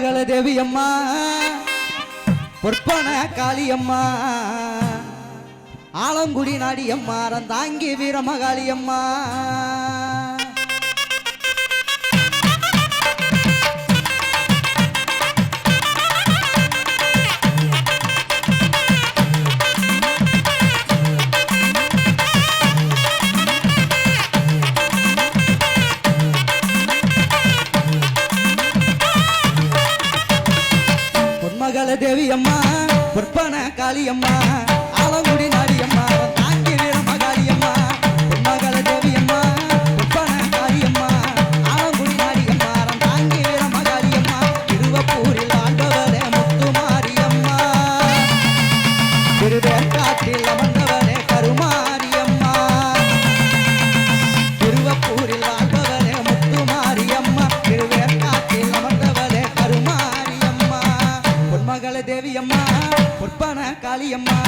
சகல தேவி அம்மா. பொற்பன காளியம்மா ஆலங்குடி தாங்கி ரந்தாங்கி வீரமகாளியம்மா கருப்பான காளியம்மா. காளியம்மா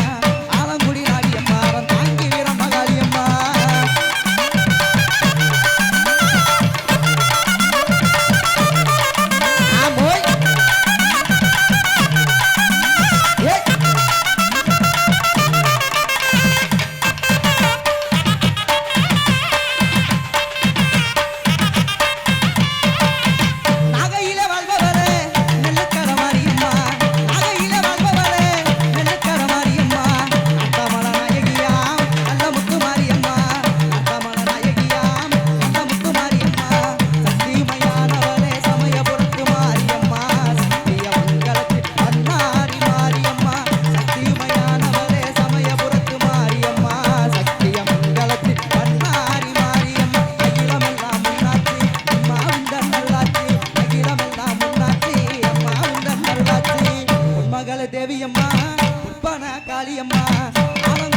காரியம்மா அவன்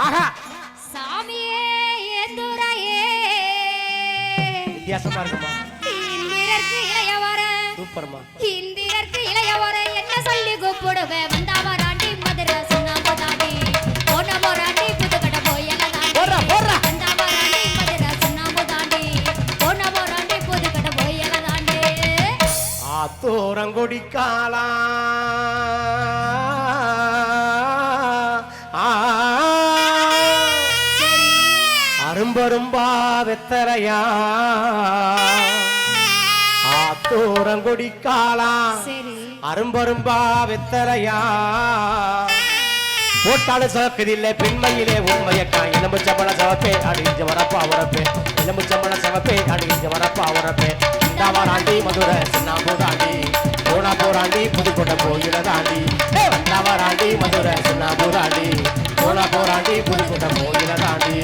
ஆஹா. சாமியே எந்துரையே வித்தியாசமா இருக்குமா? இந்திரர்க்கு இளையவர. சூப்பர்மா. இந்திரர்க்கு இளையவர என்ன சொல்லி கூப்பிடுவே? வந்தாமராண்டி மதுரை சொன்னா போதாடி போன மராண்டி புதுக்கட போயலதான் போற போற வந்தாமராண்டி மதுரை சொன்னா போதாடி போன மராண்டி புதுக்கட போயலதாண்டே ஆத்தோரங்கொடி காலா. பரும்பா வெத்தரையா ஆத்தோரங்கொடிக்காலா அரும்பரும்பா வெத்தரையா போட்டாலும் சவக்குதில்ல பெண்மையிலே உண்மையக்கா எலும்புச்சம்பள சவப்பே அடிஞ்ச வரப்பா உரப்பே. எலும்புச்சம்பள சவப்பே அடிஞ்ச வரப்பா உரப்பே. வந்தாவாராண்டி மதுரை சின்ன போராண்டி போனா போராண்டி புதுக்கோட்டை போயிடதாண்டி வந்தாவாராண்டி மதுரை சின்ன போராண்டி போனா போராண்டி புதுக்கோட்டை போயிடதாண்டி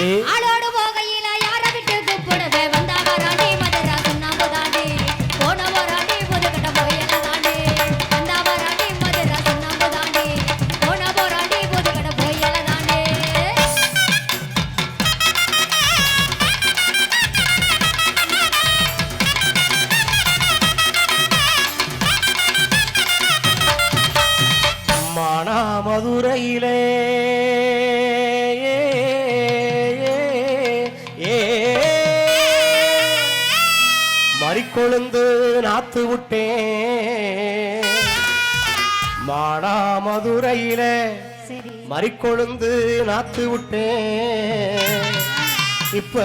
¡Ay, கொழுந்து நாத்து விட்டேன். மானா மதுரையிலே மறிக்கொழுந்து நாத்து விட்டேன். இப்ப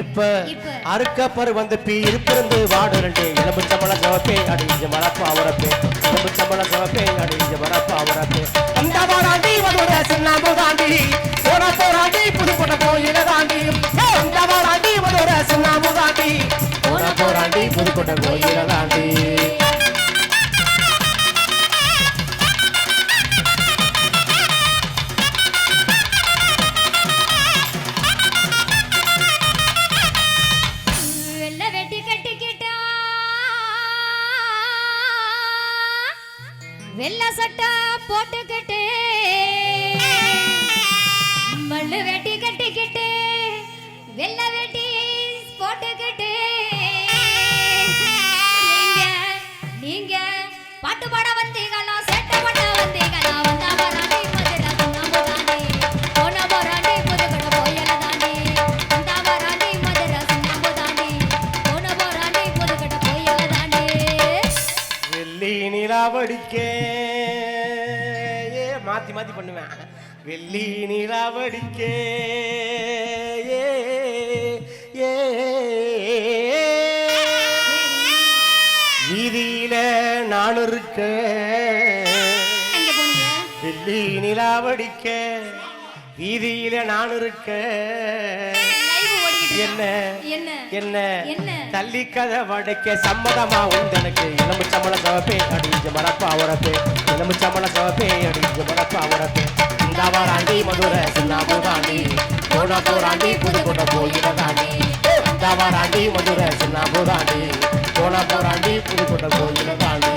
இப்ப இப்ப. அறுக்க பரு வந்து பீ இருப்பிருந்து வாடு ரெண்டு. எலும்பு சம்பளம் சவப்பே அடிஞ்ச மரப்பா அவரப்பே எலும்பு சம்பளம் சவப்பே அடிஞ்ச மரப்பா அவரப்பே அந்த வாராண்டி வந்து சின்ன தாண்டி போன போராண்டி புதுக்கோட்டை கோயில தாண்டி. அந்த வாராண்டி வெள்ள சட்டை போட்டுக்கிட்டு மல்லு வெட்டி கட்டிக்கிட்டு வெள்ள வெட்டி போட்டுக்கிட்டு நீங்க நீங்க பாட்டு பாட வந்தீங்களா? சேட்டை பண்ண வந்தீங்களா? வந்தா வராண்டி மதுரை சுண்ணாம்பு தாண்டி போன போராண்டி புதுக்கடை போயல தாண்டி. வந்தா வராண்டி மதுரை சுண்ணாம்பு தாண்டி போன போராண்டி புதுக்கடை போயல தாண்டி. வெள்ளி நிலாவடிக்க மாத்தி மாத்தி பண்ணுவேன். வெள்ளி நிலாவடிக்க ஏ ஏ வீதியில நான் இருக்க வெள்ளி நிலாவடிக்க வீதியில நான் இருக்க என்ன? என்ன? என்ன? தள்ளி கதை வடைக்க சம்மதமா உந்தனுக்கு எலும்பு சம்பள சவப்பே அடிஞ்ச மரப்பா உரப்பே. எலும்பு சம்பள சவப்பே அடிஞ்ச மரப்பா உரப்பே. இந்த வாராண்டி மதுரை சின்னாபு தாண்டி போனா போராண்டி புதுக்கோட்டை போயிட தாண்டி இந்த வாராண்டி மதுரை சின்னாபு தாண்டி போனா போராண்டி புதுக்கோட்டை போயிட தாண்டி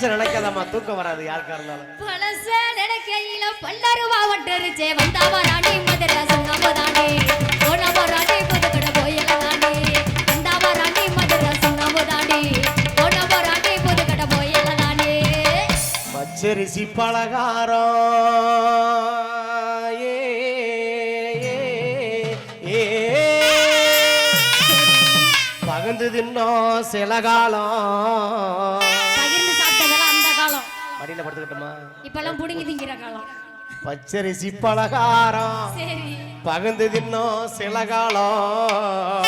பழச நினைக்காதம்மா தூக்கம் வராது யாருக்கா இருந்தாலும். பழச நினைக்கையில பல்லருவா ஒட்டரிச்சே வந்தாவா ராணி மதுரை சுண்ணாம்பு தாண்டி போனவா ராணி புதுக்கடை போயல தாண்டி வந்தாவா ராணி மதுரை சுண்ணாம்பு தாண்டி போனவா ராணி புதுக்கடை போயல தாண்டி பச்சரிசி பலகாரம். ஏ, ஏ, ஏ. பகிர்ந்து தின்னோம் சில காலம். மடியில படுத்துக்கிட்டோமா? இப்பெல்லாம் புடுங்கி திங்கிற காலம். பச்சரிசி பலகாரம் சரி. பகிர்ந்து தின்னோம் சில காலம்.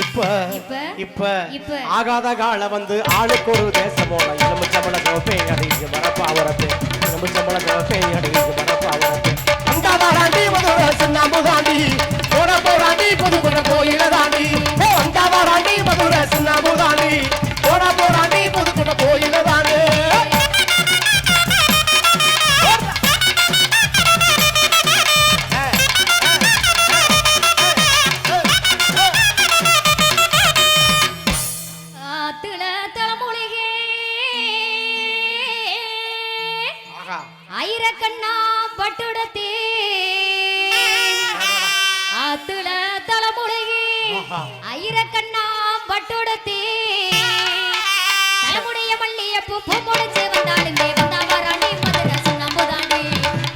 இப்ப இப்ப? ஆகாத கால வந்து ஆளுக்கு ஒரு தேசமோட எலும்பு சம்பள சிவப்பே அடிக்கு வரப்பா வரப்பே. எலும்பு சம்பள சிவப்பே அடிக்கு வரப்பா வரப்பே. ಐರ ಕಣ್ಣ ಪಟ್ಟುಡತಿ ಆತುಳ ತಳಮುಳಗಿ ಐರ ಕಣ್ಣ ಪಟ್ಟುಡತಿ ತಳಮುಡಿಯ ಮಲ್ಲಿಯ ಪುಪ್ಪು ಮುಡಿಸಿ ಬಂದಾಳಿಂದೆ ಬಂದಾವರಾಣಿ ಮಧುರ ಸುಣ್ಣಂಬುದಾಣಿ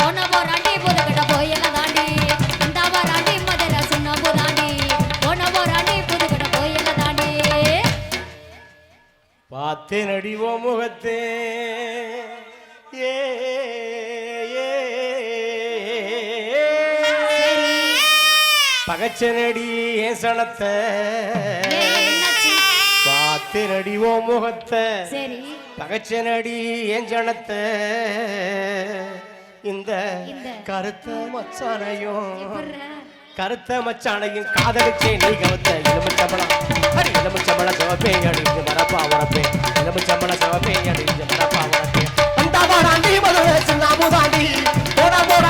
ಒಣಬೋರಾಣಿ ಬುದಗಡ ಬೋಯಲ ದಾಂಡಿ ಬಂದಾವರಾಣಿ ಮಧುರ ಸುಣ್ಣಂಬುದಾಣಿ ಒಣಬೋರಾಣಿ ಬುದಗಡ ಬೋಯಲ ದಾಂಡಿ பார்த்தேன் அடிவோம் நகைச்சனடி ஏசனத்தை. பாத்திரடி ஓ முகத்தை. பகச்சனடி ஏஞ்சனத்தை. இந்த கருத்த மச்சானையும் கருத்த மச்சானையும் காதலிச்சே நீ கவத்த எலுமிச்சம்பளம் அடி எலுமிச்சம்பளம் சவப்பே அடிஞ்சு மரப்பா உரப்பே எலுமிச்சம்பளம் சவப்பே அடிஞ்சு மரப்பா உரப்பே அந்த போடாண்டி முதல் சின்ன போடாண்டி போட போட.